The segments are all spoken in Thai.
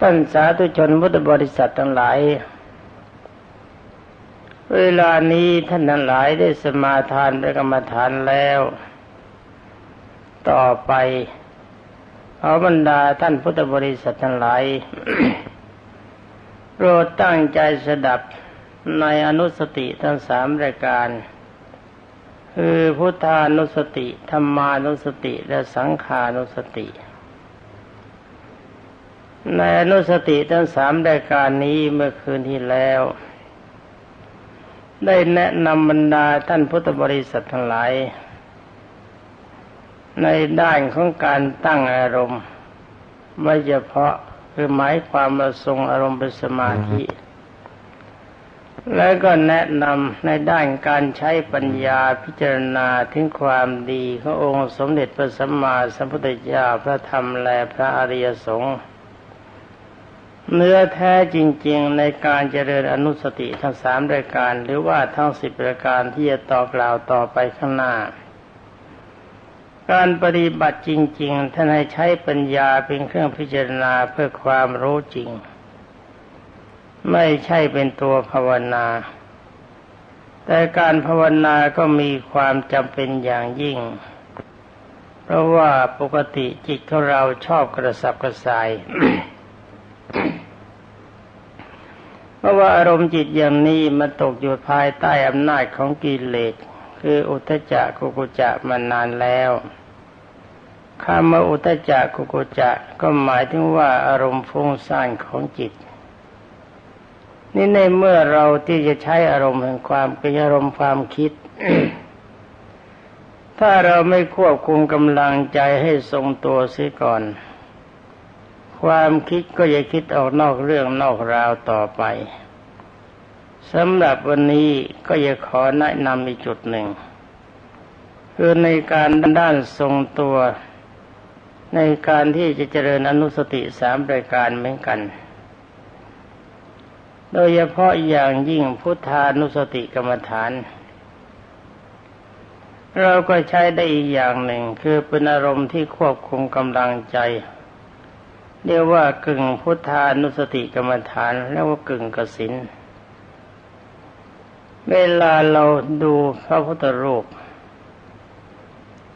ท่านสาธุชนพุทธบริษัททั้งหลาย เวลานี้ท่านทั้งหลายได้สมาทานเป็นกรรมฐานแล้ว ต่อไปเอาบรรดาท่านพุทธบริษัททั้งหลายโปรดตั้งใจสดับในอนุสติทั้งสามรายการ คือพุทธานุสติธรรมานุสติและสังขานุสติ ในอนุสติทั้งสามรายการนี้เมื่อคืนที่แล้ว ได้แนะนำบรรดาท่านพุทธบริษัททั้งหลาย ในด้านของการตั้งอารมณ์ไม่เฉพาะคือหมายความมาทรงอารมณ์เป็นสมาธิ แล้วก็แนะนำในด้านการใช้ปัญญาพิจารณาถึงความดีขององค์สมเด็จพระสัมมาสัมพุทธเจ้าพระธรรมและพระอริยสงฆ์ เนื้อแท้จริง ๆ ในการเจริญอนุสติทั้งสามรายการ หรือว่าทั้งสิบรายการที่จะต่อกล่าวต่อไปข้างหน้า การปฏิบัติจริง ๆท่านให้ใช้ปัญญาเป็นเครื่องพิจารณาเพื่อความรู้จริง ไม่ใช่เป็นตัวภาวนา แต่การภาวนาก็มีความจำเป็นอย่างยิ่ง เพราะว่าปกติจิตของเราชอบกระสับกระส่าย เพราะว่าอารมณ์จิตอย่างนี้มันตกอยู่ภายใต้อำนาจของกิเลสคืออุทจจะกุกุจะมานานแล้วคำว่าอุตจักกุกุจะก็หมายถึงว่าอารมณ์ฟุ้งซ่านของจิต นี่ในเมื่อเราที่จะใช้อารมณ์แห่งความเป็นอารมณ์ความคิด ถ้าเราไม่ควบคุมกำลังใจให้ทรงตัวเสียก่อน ความคิดก็จะคิดออกนอกเรื่องนอกราวต่อไปสำหรับวันนี้ก็จะขอแนะนำอีกจุดหนึ่ง คือในการด้านทรงตัว ในการที่จะเจริญอนุสติสามรายการเหมือนกัน โดยเฉพาะอย่างยิ่งพุทธานุสติกรรมฐาน เราก็ใช้ได้อีกอย่างหนึ่งคือเป็นอารมณ์ที่ควบคุมกำลังใจ เรียกว่ากึ่งพุทธานุสติกรรมฐานแล้วว่ากึ่งกสินเวลาเราดูพระพุทธรูป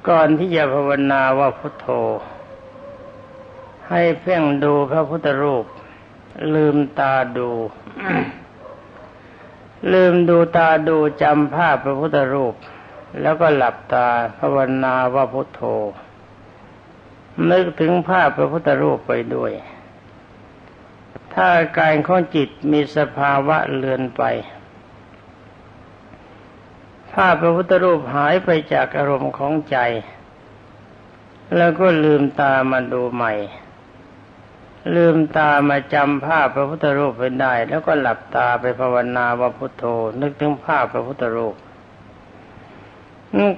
ก่อนที่จะภาวนาว่าพุทโธ ให้เพ่งดูพระพุทธรูป ลืมตาดู ลืมดูตาดูจำภาพพระพุทธรูป แล้วก็หลับตาภาวนาว่าพุทโธ นึกถึงภาพพระพุทธรูปไปด้วย ถ้าการของจิตมีสภาวะเลือนไป ภาพพระพุทธรูปหายไปจากอารมณ์ของใจ แล้วก็ลืมตามาดูใหม่ ลืมตามาจำภาพพระพุทธรูปไปได้ แล้วก็หลับตาไปภาวนาว่าพุทโธ นึกถึงภาพพระพุทธรูป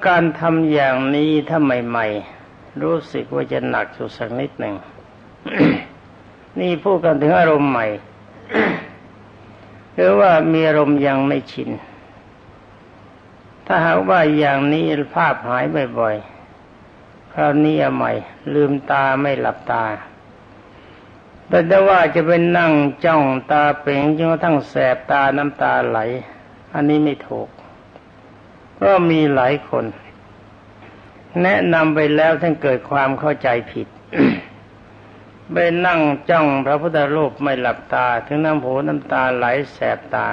การทำอย่างนี้ถ้าใหม่ ๆ รู้สึกว่าจะหนักสุดสักนิดหนึ่งนี่พูดกันถึงอารมณ์ใหม่หรือว่ามีอารมณ์ยังไม่ชิน ถ้าหากว่าอย่างนี้ภาพหายบ่อยๆ คราวนี้อาใหม่ ลืมตาไม่หลับตา แต่ถ้าว่าจะเป็นนั่งจ้องตาเป่งจนกระทั่งแสบตาน้ำตาไหล อันนี้ไม่ถูก ก็มีหลายคน แนะนำไปแล้วท่านเกิดความเข้าใจผิดไปนั่งจ้องพระพุทธรูปไม่หลับตา ถึงน้ำหูน้ำตาไหลแสบตา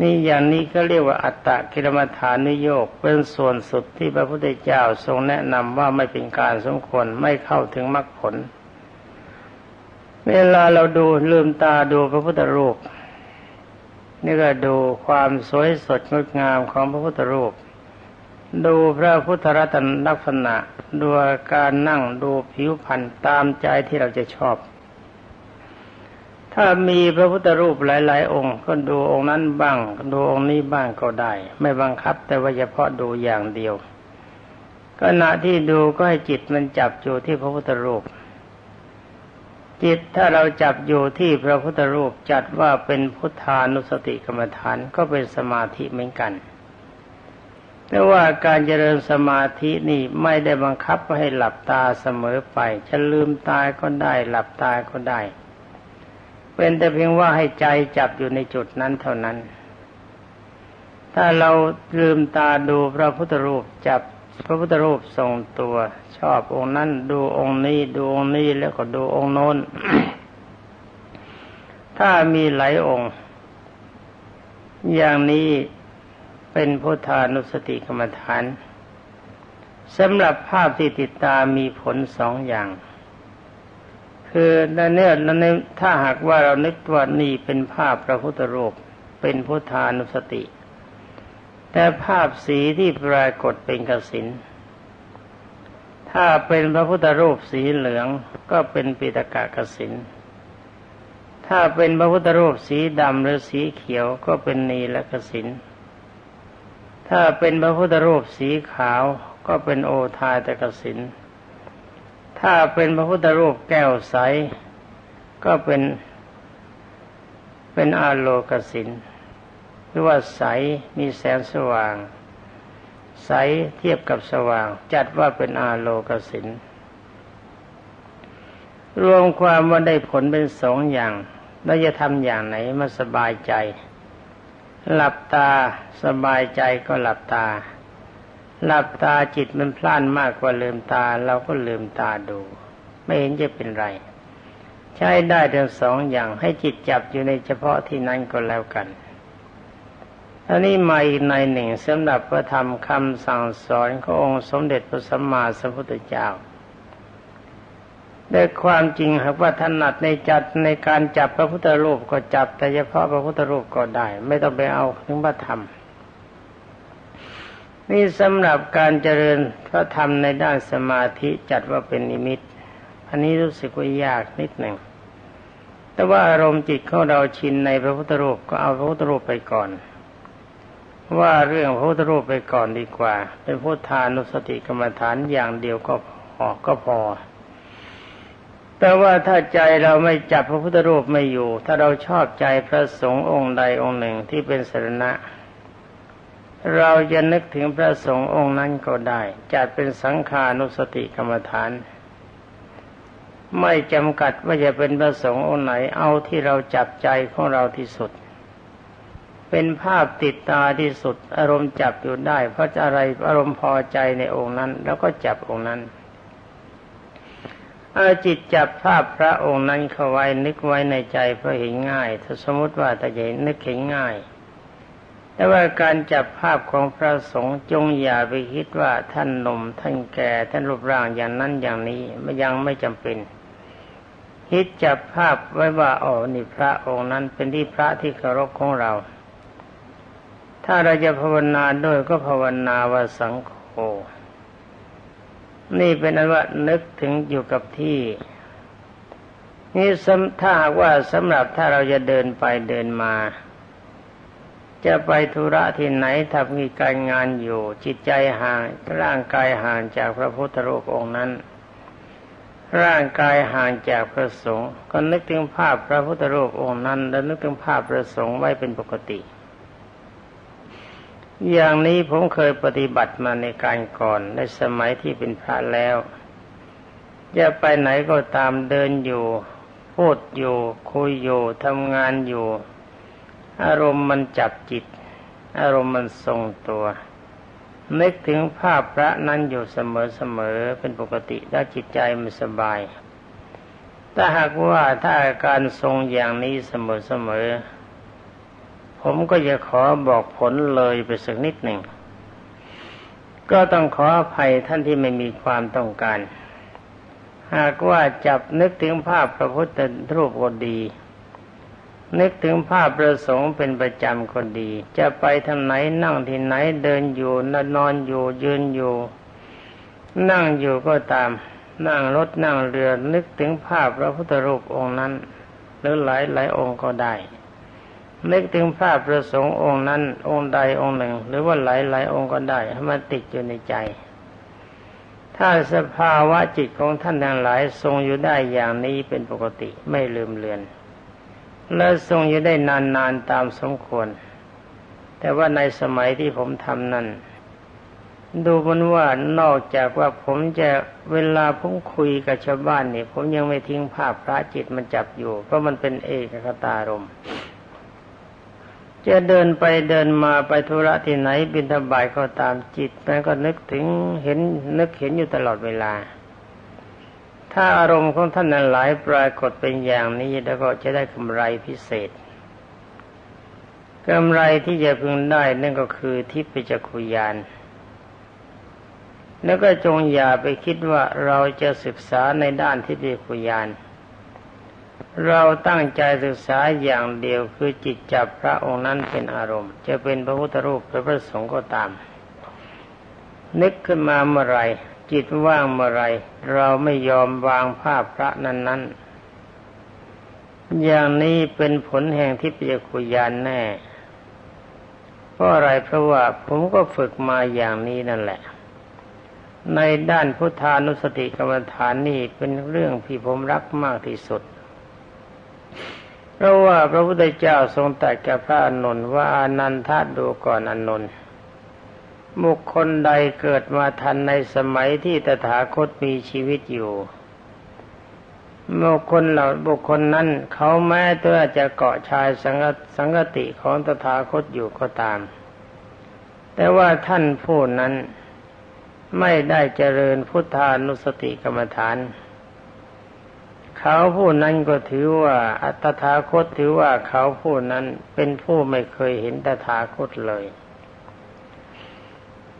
นี่อย่างนี้ก็เรียกว่าอัตตะกิรมฐานนิโยกเป็นส่วนสุดที่พระพุทธเจ้าทรงแนะนำว่าไม่เป็นการสมควรไม่เข้าถึงมรรคผล เวลาเราดูลืมตาดูพระพุทธรูปนี่ก็ดูความสวยสดงดงามของพระพุทธรูป ดูพระพุทธรัตนลักษณะ ดูการนั่งดูผิวพรรณตามใจที่เราจะชอบ ถ้ามีพระพุทธรูปหลาย ๆ องค์ ก็ดูองค์นั้นบ้าง ดูองค์นี้บ้างก็ได้ ไม่บังคับแต่ว่าเฉพาะดูอย่างเดียวขณะที่ดูก็ให้จิตมันจับอยู่ที่พระพุทธรูป จิตถ้าเราจับอยู่ที่พระพุทธรูปจัดว่าเป็นพุทธานุสติกรรมฐานก็เป็นสมาธิเหมือนกัน แต่ว่าการเจริญสมาธินี่ไม่ได้บังคับให้หลับตาเสมอไป จะลืมตาก็ได้ หลับตาก็ได้ เป็นแต่เพียงว่าให้ใจจับอยู่ในจุดนั้นเท่านั้น ถ้าเราลืมตาดูพระพุทธรูปจับพระพุทธรูปทรงตัว ชอบองค์นั้นดูองค์นี้ดูองค์นี้แล้วก็ดูองค์โน้น ถ้ามีหลายองค์ อย่างนี้ เป็นพุทธานุสติกรรมฐานสำหรับภาพที่ติดตามมีผลสองอย่าง คือในเนื้อในถ้าหากว่าเรานึกว่านี่เป็นภาพพระพุทธรูปเป็นพุทธานุสติ แต่ภาพสีที่ปรากฏเป็นกสินถ้าเป็นพระพุทธรูปสีเหลืองก็เป็นปิตกะกสินถ้าเป็นพระพุทธรูปสีดำหรือสีเขียวก็เป็นนีและกสิน ถ้าเป็นพระพุทธรูปสีขาวก็เป็นโอทายตะกสิน ถ้าเป็นพระพุทธรูปแก้วใส ก็เป็น เป็นอาโลกสินหรือว่าใสมีแสงสว่าง ใสเทียบกับสว่าง จัดว่าเป็นอาโลกสินรวมความว่าได้ผลเป็นสองอย่าง แล้วจะทำอย่างไหนมาสบายใจ หลับตาสบายใจก็หลับตา หลับตาจิตมันพล่านมากกว่าลืมตา เราก็ลืมตาดู ไม่เห็นจะเป็นไร ใช้ได้ทั้งสองอย่างให้จิตจับอยู่ในเฉพาะที่นั้นก็แล้วกันอันนี้มาอีกในหนึ่งสำหรับพระธรรมคำสั่งสอนขององค์สมเด็จพระสัมมาสัมพุทธเจ้า ได้ความจริงหากว่าถนัดในจัดในการจับพระพุทธรูปก็จับ แต่เฉพาะพระพุทธรูปก็ได้ ไม่ต้องไปเอาถึงพระธรรม นี่สำหรับการเจริญพระธรรมในด้านสมาธิจัดว่าเป็นนิมิต อันนี้รู้สึกว่ายากนิดหนึ่งแต่ว่าอารมณ์จิตของเราชินในพระพุทธรูปก็เอาพระพุทธรูปไปก่อน ว่าเรื่องพระพุทธรูปไปก่อนดีกว่า เป็นพุทธานุสติกรรมฐานอย่างเดียวก็พอก็พอ แต่ว่าถ้าใจเราไม่จับพระพุทธรูปไม่อยู่ ถ้าเราชอบใจพระสงฆ์องค์ใดองค์หนึ่งที่เป็นสรณะ เราจะนึกถึงพระสงฆ์องค์นั้นก็ได้ จัดเป็นสังขานุสติกรรมฐาน ไม่จำกัดว่าจะเป็นพระสงฆ์องค์ไหนเอาที่เราจับใจของเราที่สุด เป็นภาพติดตาที่สุด อารมณ์จับอยู่ได้ เพราะอะไรอารมณ์พอใจในองค์นั้น แล้วก็จับองค์นั้น เอาจิตจับภาพพระองค์นั้นเข้าไว้นึกไว้ในใจเพราะเห็นง่าย ถ้าสมมติว่าถ้าจะนึกเห็นง่าย แต่ว่าการจับภาพของพระสงฆ์จงอย่าไปคิดว่าท่านหนุ่มท่านแก่ท่านรูปร่างอย่างนั้นอย่างนี้มันยังไม่จำเป็นคิดจับภาพไว้ว่าอ๋อนี่พระองค์นั้นเป็นที่พระที่เคารพของเรา ถ้าเราจะภาวนาด้วยก็ภาวนาว่าสังโฆ นี่เป็นอันว่านึกถึงอยู่กับที่ นี่ถ้าว่าสำหรับถ้าเราจะเดินไปเดินมา จะไปธุระที่ไหนทำมีการงานอยู่ จิตใจห่างร่างกายห่างจากพระพุทธรูปองค์นั้น ร่างกายห่างจากพระสงฆ์ก็นึกถึงภาพพระพุทธรูปองค์นั้น แล้วนึกถึงภาพพระสงฆ์ไว้เป็นปกติ อย่างนี้ผมเคยปฏิบัติมาในการก่อนในสมัยที่เป็นพระแล้วจะไปไหนก็ตามเดินอยู่ พูดอยู่ คุยอยู่ทำงานอยู่ อารมณ์มันจับจิต อารมณ์มันทรงตัว นึกถึงภาพพระนั้นอยู่เสมอๆเป็นปกติแล้วจิตใจมันสบาย ถ้าหากว่าถ้าอาการทรงอย่างนี้เสมอๆ ผมก็จะขอบอกผลเลยไปสักนิดหนึ่ง ก็ต้องขออภัยท่านที่ไม่มีความต้องการ หากว่าจับนึกถึงภาพพระพุทธรูปก็ดี นึกถึงภาพประสงค์เป็นประจำก็ดี จะไปทางไหนนั่งที่ไหนเดินอยู่นอนอยู่ยืนอยู่ นั่งอยู่ก็ตาม นั่งรถนั่งเรือนึกถึงภาพพระพุทธรูปองค์นั้น หรือหลายหลายองค์ก็ได้ นึกถึงภาพประสงค์องค์นั้น องค์ใดองค์หนึ่ง หรือว่าหลายหลายองค์ก็ได้ให้มันติดอยู่ในใจ ถ้าสภาวะจิตของท่านทั้งหลายทรงอยู่ได้อย่างนี้เป็นปกติไม่ลืมเลือน และทรงอยู่ได้นานๆตามสมควร แต่ว่าในสมัยที่ผมทำนั้นดูมันว่านอกจากว่าผมจะเวลาผมคุยกับชาวบ้านเนี่ยผมยังไม่ทิ้งภาพพระจิตมันจับอยู่ เพราะมันเป็นเอกคตารมณ์ จะเดินไปเดินมาไปธุระที่ไหนบินทบายก็ตามจิตมันก็นึกถึงเห็นนึกเห็นอยู่ตลอดเวลา ถ้าอารมณ์ของท่านนั้นหลายปรากฏเป็นอย่างนี้แล้วก็จะได้กำไรพิเศษกำไรที่จะพึงได้นั่นก็คือทิพยจักขุยาน แล้วก็จงอย่าไปคิดว่าเราจะศึกษาในด้านทิพยจักขุยาน เราตั้งใจศึกษาอย่างเดียวคือจิตจับพระองค์นั้นเป็นอารมณ์ จะเป็นพระพุทธรูปหรือพระสงฆ์ก็ตาม นึกขึ้นมาเมื่อไรจิตว่างเมื่อไรเราไม่ยอมวางภาพพระนั้นนั้นอย่างนี้เป็นผลแห่งทิพยคุยานแน่เพราะอะไรเพราะว่าผมก็ฝึกมาอย่างนี้นั่นแหละ ในด้านพุทธานุสติกรรมฐานนี่เป็นเรื่องที่ผมรักมากที่สุด เพราะว่าพระพุทธเจ้าทรงตรัสกับพระอนุนว่าอนันทาดูก่อนอนุนบุคคลใดเกิดมาทันในสมัยที่ตถาคตมีชีวิตอยู่บุคคลเหล่าบุคคลนั้นเขาแม้ตัวจะเกาะชายสังสังติของตถาคตอยู่ก็ตาม แต่ว่าท่านผู้นั้นไม่ได้เจริญพุทธานุสติกรรมฐาน เขาผู้นั้นก็ถือว่า อัตถาคตถือว่าเขาผู้นั้นเป็นผู้ไม่เคยเห็นตถาคตเลย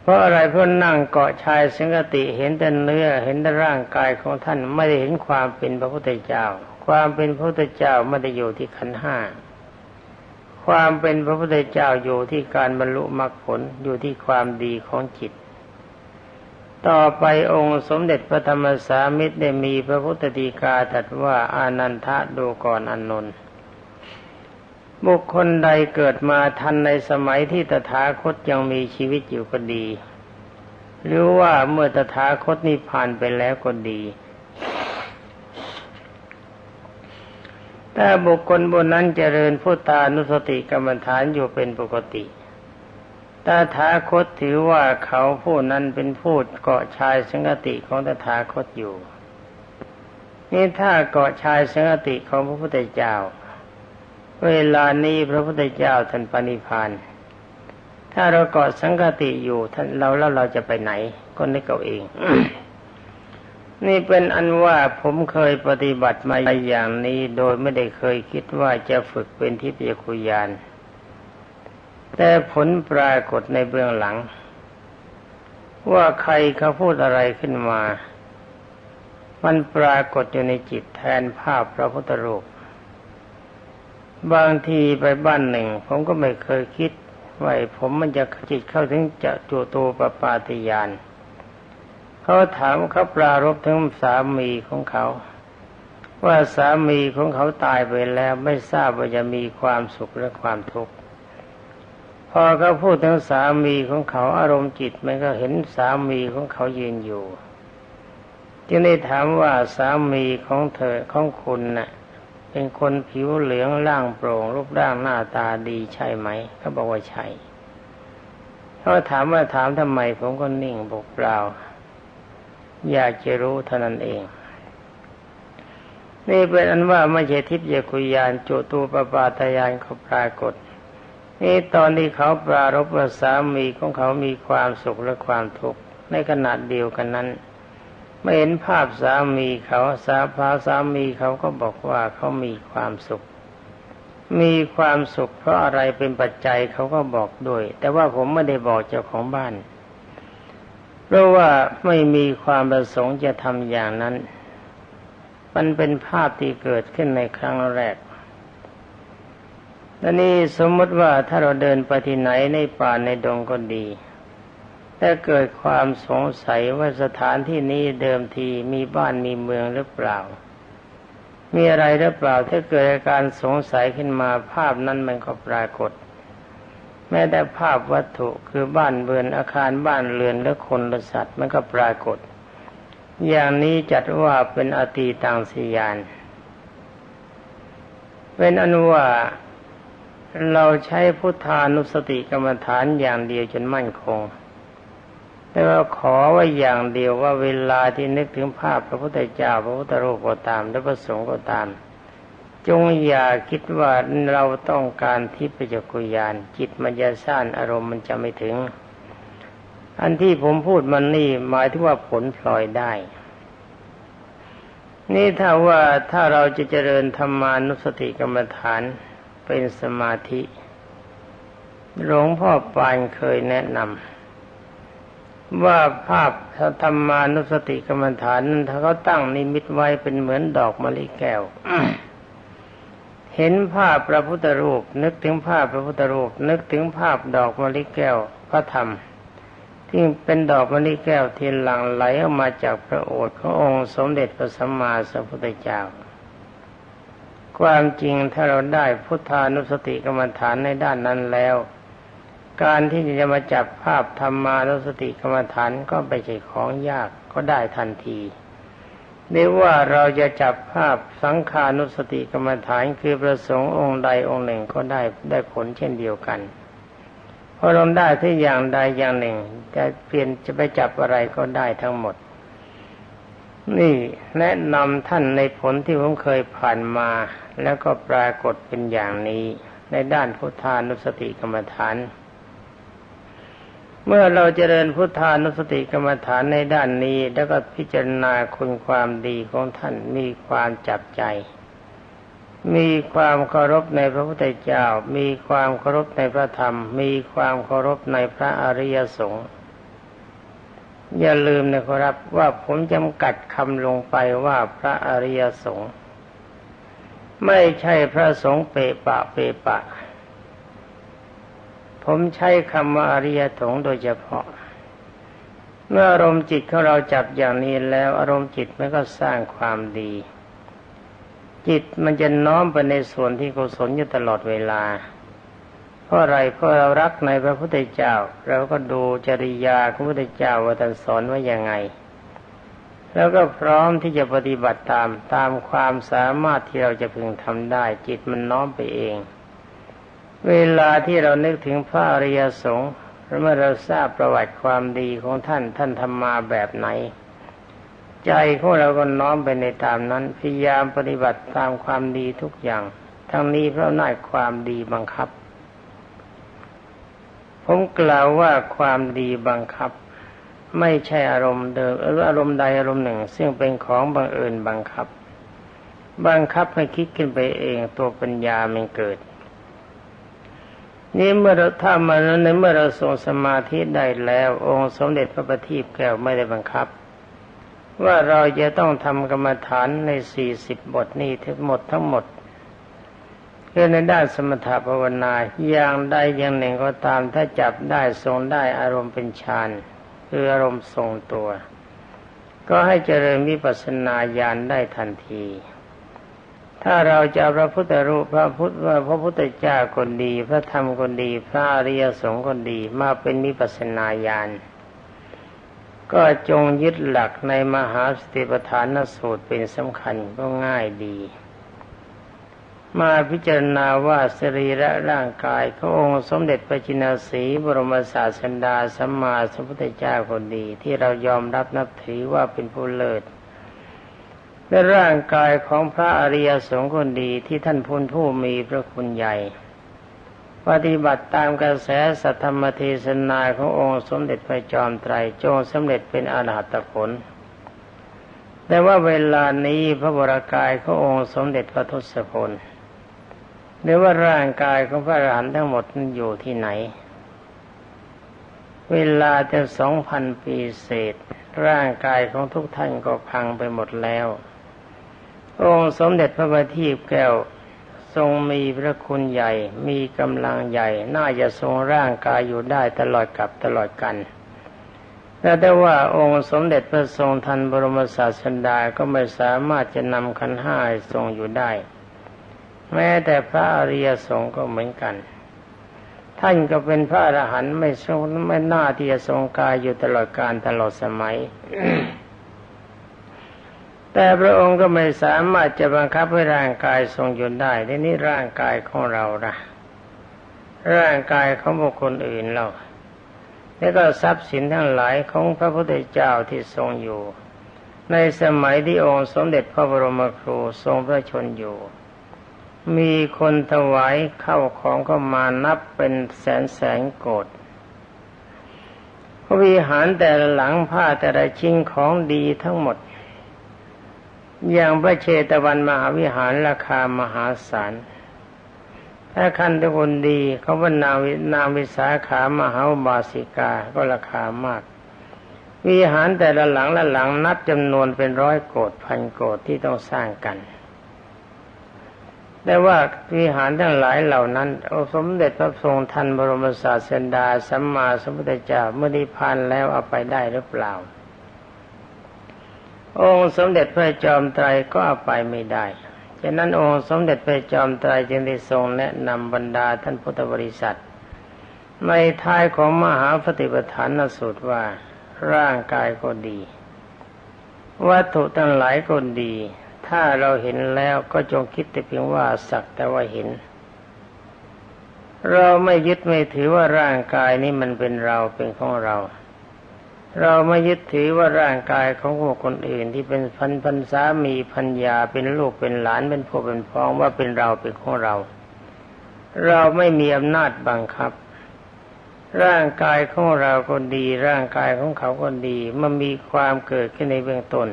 เพราะอะไรเพราะนั่งเกาะชายสังกติเห็นแต่เนื้อเห็นแต่ร่างกายของท่านไม่ได้เห็นความเป็นพระพุทธเจ้า ความเป็นพระพุทธเจ้าไม่ได้อยู่ที่ขันห้าความเป็นพระพุทธเจ้าอยู่ที่การบรรลุมรรคผลอยู่ที่ความดีของจิต ต่อไปองค์สมเด็จพระธรรมสามิตรได้มีพระพุทธดีกาตรัสว่าอานันทะดูก่อนอนนท์บุคคลใดเกิดมาทันในสมัยที่ตถาคตยังมีชีวิตอยู่ก็ดี หรือว่าเมื่อตถาคตนิพพานไปแล้วก็ดีแต่บุคคลบนนั้นเจริญพุทธานุสติกรรมฐานอยู่เป็นปกติ ตถาคตถือว่าเขาผู้นั้นเป็นผู้เกาะชายสังกติของตถาคตอยู่ นี่ถ้าเกาะชายสังกติของพระพุทธเจ้า เวลานี้พระพุทธเจ้าท่านปณิพานถ้าเราเกาะสังกติอยู่ท่านเราแล้วเราจะไปไหน ก็นึกเอาเอง นี่เป็นอันว่าผมเคยปฏิบัติมาอย่างนี้ โดยไม่ได้เคยคิดว่าจะฝึกเป็นทิพยคุยาน แต่ผลปรากฏในเบื้องหลัง ว่าใครเขาพูดอะไรขึ้นมา มันปรากฏอยู่ในจิตแทนภาพพระพุทธรูป บางทีไปบ้านหนึ่ง ผมก็ไม่เคยคิดว่าผมมันจะจิตเข้าถึงจะจูตูปปาติยานเขาถามเขาปรารบถึงสามีของเขา ว่าสามีของเขาตายไปแล้วไม่ทราบว่าจะมีความสุขหรือความทุกข์ อเขาพูดถึงสามีของเขาอารมณ์จิตมันก็เห็นสามีของเขายืนอยู่ จึงได้ถามว่าสามีของเธอของคุณนะ่ะ เป็นคนผิวเหลืองร่างโปร่ง รูปร่างหน้าตาดีใช่ไหมเขาบอกว่าใช่เขาถามว่าถามทำไม ผมก็นิ่งบอกเปล่า อยากจะรู้เท่านั้นเองนี่เป็นอันว่าไม่ใช่ทิพยคุยานโจตูปปาตยานเขาปรากฏ นี่ตอนที่เขาปรารบว่าสามีของเขามีความสุขและความทุกข์ในขณะเดียวกันนั้นไม่เห็นภาพสามีเขาสาพาสามีเขาก็บอกว่าเขามีความสุข มีความสุขเพราะอะไรเป็นปัจจัยเขาก็บอกด้วย แต่ว่าผมไม่ได้บอกเจ้าของบ้าน เพราะว่าไม่มีความประสงค์จะทำอย่างนั้น มันเป็นภาพที่เกิดขึ้นในครั้งแรก และนี่สมมติว่าถ้าเราเดินไปที่ไหนในป่าในดงก็ดีถ้าเกิดความสงสัยว่าสถานที่นี้เดิมทีมีบ้านมีเมืองหรือเปล่า มีอะไรหรือเปล่า ถ้าเกิดอาการสงสัยขึ้นมาภาพนั้นมันก็ปรากฏ แม้แต่ภาพวัตถุคือบ้านเบือนอาคารบ้านเรือนและคนและสัตว์มันก็ปรากฏ อย่างนี้จัดว่าเป็นอตีตังสียาน เป็นอนุว่า เราใช้พุทธานุสติกรรมฐานอย่างเดียวจนมั่นคง แต่ว่าขอไว้อย่างเดียวว่าเวลาที่นึกถึงภาพพระพุทธเจ้าพระพุทธรูปก็ตามและพระสงฆ์ก็ตาม จงอย่าคิดว่าเราต้องการทิพยจักรยาน จิตมันจะสร้างอารมณ์มันจะไม่ถึง อันที่ผมพูดมันนี่หมายถึงว่าผลพลอยได้นี่ถ้าว่าถ้าเราจะเจริญธรรมานุสติกรรมฐาน เป็นสมาธิหลวงพ่อปานเคยแนะนำว่าภาพธรรมานุสติกรรมฐานนั้นถ้าเขาตั้งนิมิตไว้เป็นเหมือนดอกมะลิแก้ว เห็นภาพพระพุทธรูป นึกถึงภาพพระพุทธรูป นึกถึงภาพดอกมะลิแก้วพระธรรมที่เป็นดอกมะลิแก้วที่หลั่งไหลออกมาจากพระโอษฐ์ขององค์สมเด็จพระสัมมาสัมพุทธเจ้า ความจริงถ้าเราได้พุทธานุสติกรรมฐานในด้านนั้นแล้ว การที่จะมาจับภาพธรรมานุสติกรรมฐานก็ไม่ใช่ของยากก็ได้ทันทีเรียกว่าเราจะจับภาพสังขานุสติกรรมฐานคือประสงค์องค์ใดองค์หนึ่งก็ได้ได้ผลเช่นเดียวกันพอลงได้ที่อย่างใดอย่างหนึ่งจะเปลี่ยนจะไปจับอะไรก็ได้ทั้งหมด นี่แนะนำท่านในผลที่ผมเคยผ่านมา แล้วก็ปรากฏเป็นอย่างนี้ ในด้านพุทธานุสติกรรมฐาน เมื่อเราเจริญพุทธานุสติกรรมฐานในด้านนี้ แล้วก็พิจารณาคุณความดีของท่านมีความจับใจ มีความเคารพในพระพุทธเจ้า มีความเคารพในพระธรรม มีความเคารพในพระอริยสงฆ์ อย่าลืมนะครับว่าผมจำกัดคำลงไปว่าพระอริยสงฆ์ไม่ใช่พระสงฆ์เปปะเปปะ ผมใช้คำว่าอริยสงฆ์โดยเฉพาะ เมื่ออารมณ์จิตของเราจับอย่างนี้แล้วอารมณ์จิตมันก็สร้างความดี จิตมันจะน้อมไปในส่วนที่กุศลอยู่ตลอดเวลา เพราะอะไรเพราะเรารักในพระพุทธเจ้า เราก็ดูจริยาของพระพุทธเจ้าว่าท่านสอนว่ายังไง แล้วก็พร้อมที่จะปฏิบัติตามตามความสามารถที่เราจะพึงทำได้ จิตมันน้อมไปเอง เวลาที่เรานึกถึงพระอริยสงฆ์เมื่อเราทราบประวัติความดีของท่านท่านทำมาแบบไหน ใจของเราก็น้อมไปในตามนั้นพยายามปฏิบัติตามความดีทุกอย่าง ทั้งนี้เพราะน่ายความดีบังคับ ผมกล่าวว่าความดีบังคับ ไม่ใช่อารมณ์เดิมหรืออารมณ์ใดอารมณ์หนึ่ง ซึ่งเป็นของบังเอิญบังคับ บังคับให้คิดขึ้นไปเองตัวปัญญามันเกิด นี่เมื่อเราถ้ามาในเมื่อเราทรงสมาธิได้แล้ว องค์สมเด็จพระบัณฑิตแก้วไม่ได้บังคับ ว่าเราจะต้องทำกรรมฐานในสี่สิบบทนี้ทั้งหมดทั้งหมด คือในด้านสมถภาวนาอย่างใดอย่างหนึ่งก็ตามถ้าจับได้ทรงได้อารมณ์เป็นฌานคืออารมณ์ทรงตัว ก็ให้เจริญวิปัสสนาญาณได้ทันที ถ้าเราจะพระพุทธรูปพระพุทธว่าพระพุทธเจ้าคนดี พระธรรมคนดี พระอริยสงฆ์คนดีมาเป็นวิปัสสนาญาณก็จงยึดหลักในมหาสติปัฏฐานสูตรเป็นสำคัญก็ง่ายดี มาพิจารณาว่าสรีระร่างกายขององค์สมเด็จพระจินสีบรมศาสดาสัมมาสัมพุทธเจ้าคนดี ที่เรายอมรับนับถือว่าเป็นผู้เลิศและร่างกายของพระอริยสงฆ์คนดีที่ท่านพุนผู้มีพระคุณใหญ่ ปฏิบัติตามกระแสสัทธรรมเทศนาขององค์สมเด็จพระจอมไตรจงสำเร็จเป็นอรหัตผลแต่ว่าเวลานี้พระบรากายขององค์สมเด็จพระทศพล หรือว่าร่างกายของพระอรหันต์ทั้งหมดนั้นอยู่ที่ไหน เวลาจะสองพันปีเศษ ร่างกายของทุกท่านก็พังไปหมดแล้ว องค์สมเด็จพระบัณฑิตแก้วทรงมีพระคุณใหญ่ มีกำลังใหญ่ น่าจะทรงร่างกายอยู่ได้ตลอดกับตลอดกันแต่ได้ว่าองค์สมเด็จพระทรงทันบรมศาสดาก็ไม่สามารถจะนำขันห้าทรงอยู่ได้ แม้แต่พระอริยสงฆ์ก็เหมือนกัน ท่านก็เป็นพระอรหันต์ไม่ทรงไม่น่าที่จะทรงกายอยู่ตลอดการตลอดสมัย แต่พระองค์ก็ไม่สามารถจะบังคับให้ร่างกายทรงอยู่ได้ทีนี้ร่างกายของเราละร่างกายของบุคคลอื่นเราแล้วก็ทรัพย์สินทั้งหลายของพระพุทธเจ้าที่ทรงอยู่ ในสมัยที่องค์สมเด็จพระบรมครูทรงพระชนอยู่ มีคนถวายเข้าของเข้ามานับเป็นแสนแสนโกดวิหารแต่ละหลังผ้าแต่ละชิ้นของดีทั้งหมด อย่างพระเชตวันมหาวิหารราคามหาศาลถ้าคันทุคนดีเขาว่านางนางวิสาขามหาบาสิกาก็ราคามาก วิหารแต่ละหลังละหลังนับจำนวนเป็นร้อยโกดพันโกดที่ต้องสร้างกัน แต่ว่าวิหารทั้งหลายเหล่านั้นองสมเด็จพระทรงทันบรมศาสดาสัมมาสัมพุทธเจ้าเมื่อนิพพานแล้วเอาไปได้หรือเปล่า องค์สมเด็จพระจอมไตรก็เอาไปไม่ได้ฉะนั้นองค์สมเด็จพระจอมไตรจึงได้ทรงแนะนำบรรดาท่านพุทธบริษัท ในท้ายของมหาปฏิปทานสูตรว่าร่างกายก็ดี วัตถุทั้งหลายก็ดี ถ้าเราเห็นแล้วก็จงคิดแต่เพียงว่าสักแต่ว่าเห็น เราไม่ยึดไม่ถือว่าร่างกายนี้มันเป็นเราเป็นของเรา เราไม่ยึดถือว่าร่างกายของคนอื่นที่เป็นพันพันสามีพันยาเป็นลูกเป็นหลานเป็นพ่อเป็นพ้องว่าเป็นเราเป็นของเรา เราไม่มีอำนาจบังคับ ร่างกายของเราก็ดี ร่างกายของเขาก็ดีมันมีความเกิดขึ้นในเบื้องต้น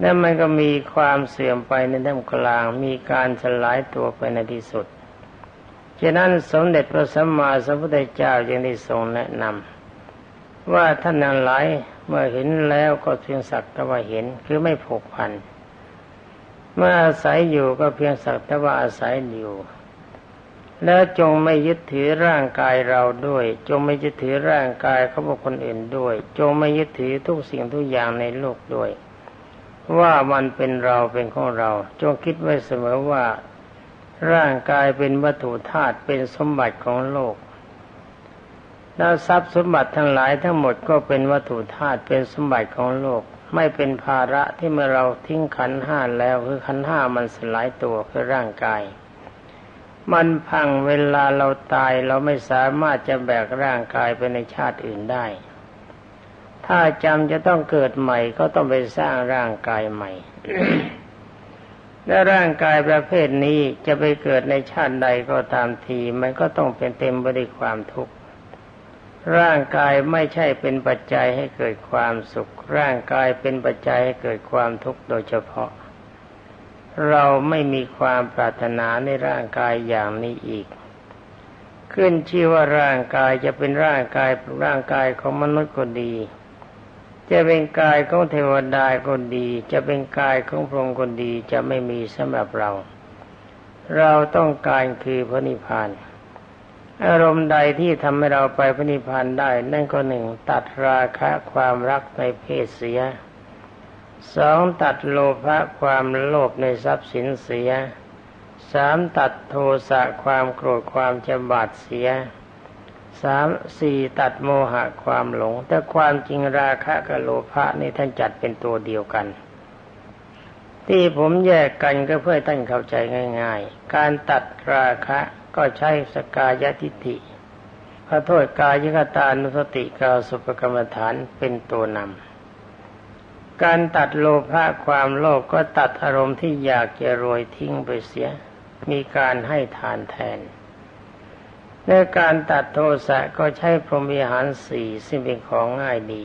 แล้วมันก็มีความเสื่อมไปในท่ามกลาง มีการสลายตัวไปในที่สุดฉะนั้นสมเด็จพระสัมมาสัมพุทธเจ้าจึงได้ทรงแนะนำว่าท่านนั้นหลายเมื่อเห็นแล้วก็เพียงสักแต่ว่าเห็นคือไม่ผูกพันเมื่ออาศัยอยู่ก็เพียงสักแต่ว่าอาศัยอยู่ แล้วจงไม่ยึดถือร่างกายเราด้วย จงไม่ยึดถือร่างกายเขาบุคคลอื่นด้วย จงไม่ยึดถือทุกสิ่งทุกอย่างในโลกด้วย ว่ามันเป็นเราเป็นของเรา จงคิดไว้เสมอว่าร่างกายเป็นวัตถุธาตุเป็นสมบัติของโลก แล้วทรัพย์สมบัติทั้งหลายทั้งหมดก็เป็นวัตถุธาตุเป็นสมบัติของโลก ไม่เป็นภาระที่เมื่อเราทิ้งขันห้าแล้วคือขันห้ามันสลายตัวคือร่างกาย มันพังเวลาเราตายเราไม่สามารถจะแบกร่างกายไปในชาติอื่นได้ ถ้าจำจะต้องเกิดใหม่ก็ต้องไปสร้างร่างกายใหม่ และร่างกายประเภทนี้จะไปเกิดในชาติใดก็ตามที มันก็ต้องเป็นเต็มไปด้วยความทุกข์ ร่างกายไม่ใช่เป็นปัจจัยให้เกิดความสุข ร่างกายเป็นปัจจัยให้เกิดความทุกข์โดยเฉพาะ เราไม่มีความปรารถนาในร่างกายอย่างนี้อีกขึ้นชื่อว่าร่างกายจะเป็นร่างกายร่างกายของมนุษย์ก็ดี จะเป็นกายของเทวดาก็ดี จะเป็นกายของพรหมก็ดีจะไม่มีสำหรับเรา เราต้องการคือพระนิพพานอารมณ์ใดที่ทำให้เราไปพระนิพพานได้ นั่นก็หนึ่งตัดราคะความรักในเพศเสียสองตัดโลภะความโลภในทรัพย์สินเสียสามตัดโทสะความโกรธความจำบาดเสีย สามสี่ตัดโมหะความหลง แต่ความจริงราคะกับโลภะนี่ท่านจัดเป็นตัวเดียวกัน ที่ผมแยกกันก็เพื่อท่านเข้าใจง่าย ๆ การตัดราคะก็ใช้สกายทิฏฐิขอโทษกายกตานุสติกาสุปกรรมฐานเป็นตัวนำการตัดโลภะความโลภกก็ตัดอารมณ์ที่อยากจะรวยทิ้งไปเสีย มีการให้ทานแทน ในการตัดโทสะก็ใช้พรหมีหารสี่ซึ่งเป็นของง่ายดี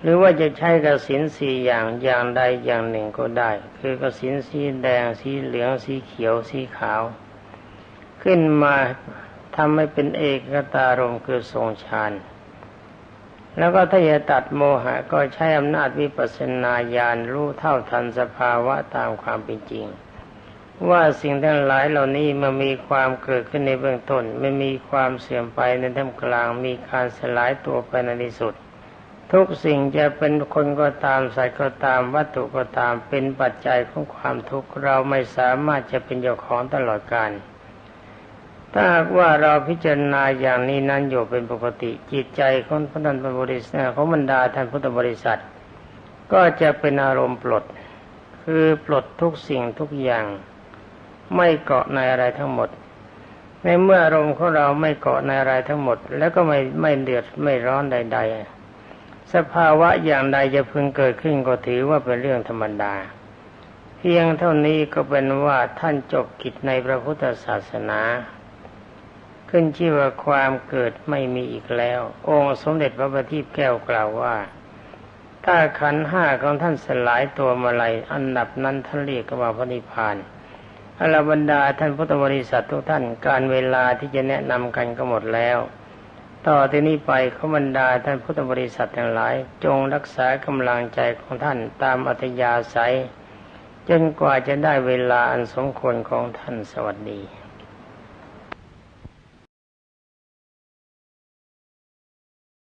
หรือว่าจะใช้กสินสี่อย่างอย่างใดอย่างหนึ่งก็ได้ คือกสินสีแดงสีเหลืองสีเขียวสีขาว ขึ้นมาทำให้เป็นเอกตารมคือทรงฌานแล้วก็ถ้าจะตัดโมหะก็ใช้อำนาจวิปัสสนาญาณรู้เท่าทันสภาวะตามความเป็นจริง ว่าสิ่งทั้งหลายเหล่านี้มันมีความเกิดขึ้นในเบื้องต้นไม่มีความเสื่อมไปในท่ามกลางมีการสลายตัวไปในที่สุด ทุกสิ่งจะเป็นคนก็ตามสัตว์ก็ตามวัตถุก็ตามเป็นปัจจัยของความทุกข์เราไม่สามารถจะเป็นเจ้าของตลอดกาลถ้าว่าเราพิจารณาอย่างนี้นั้นอยู่เป็นปกติจิตใจของพระนันบริษัทของบรรดาท่านพุทธบริษัท ก็จะเป็นอารมณ์ปลด คือปลดทุกสิ่งทุกอย่าง ไม่เกาะในอะไรทั้งหมด ในเมื่ออารมณ์ของเราไม่เกาะในอะไรทั้งหมด แล้วก็ไม่ไม่เดือดไม่ร้อนใด ๆ สภาวะอย่างใดจะพึงเกิดขึ้นก็ถือว่าเป็นเรื่องธรรมดา เพียงเท่านี้ก็เป็นว่าท่านจบกิจในพระพุทธศาสนา ขึ้นชื่อว่าความเกิดไม่มีอีกแล้ว องค์สมเด็จพระบัณฑิตแก้วกล่าวว่าถ้าขันห้าของท่านสลายตัวมาลัยอันดับนั้นท่านเรียกว่าพระนิพพาน อารบรรดาท่านพุทธบริษัททุกท่านการเวลาที่จะแนะนำกันก็หมดแล้ว ต่อที่นี้ไปขบรรดาท่านพุทธบริษัททั้งหลาย จงรักษากำลังใจของท่านตามอัธยาศัย จนกว่าจะได้เวลาอันสมควรของท่านสวัสดี